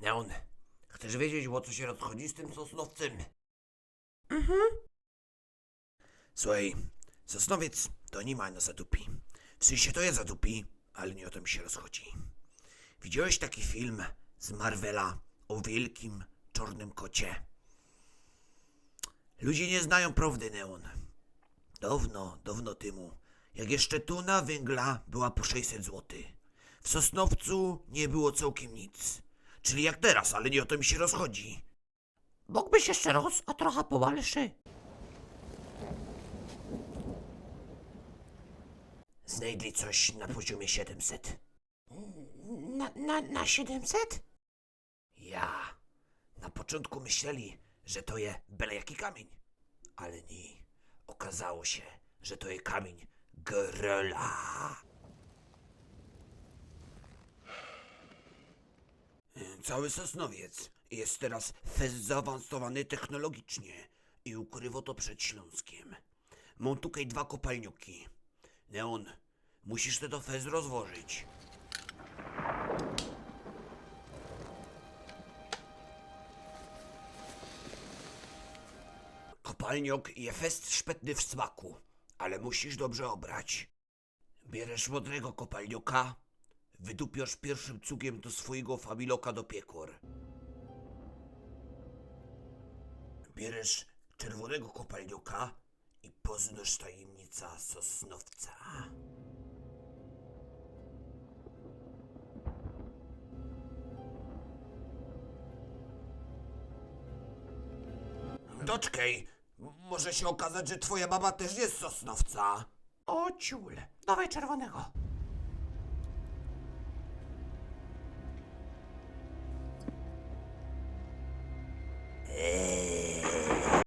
Neon, chcesz wiedzieć, o co się rozchodzi z tym sosnowcem? Słuchaj, sosnowiec to nie ma na zadupi. W sensie to jest zadupi, ale nie o to mi się rozchodzi. Widziałeś taki film z Marvela o wielkim czarnym kocie? Ludzie nie znają prawdy, Neon. Dawno, dawno temu, jak jeszcze tuna węgla była po 600 zł. W Sosnowcu nie było całkiem nic. Czyli jak teraz, ale nie o to mi się rozchodzi. Mógłbyś jeszcze raz, a trochę powalszy? Znajdli coś na poziomie 700. Na, na, na 700? Ja. Na początku myśleli, że to je byle jaki kamień. Ale nie. Okazało się, że to je kamień Grela. Cały Sosnowiec jest teraz fez zaawansowany technologicznie i ukrywo to przed Śląskiem. Mam tutaj dwa kopalnioki. Neon, musisz te to fez rozwożyć. Kopalniok je fest szpetny w smaku, ale musisz dobrze obrać. Bierzesz modrego kopalnioka, wydupiasz pierwszym cugiem do swojego familoka do piekor. Bierzesz czerwonego kopalnioka i poznasz tajemnica sosnowca. Doczkej, może się okazać, że twoja baba też jest sosnowca. O ciul, dawaj czerwonego.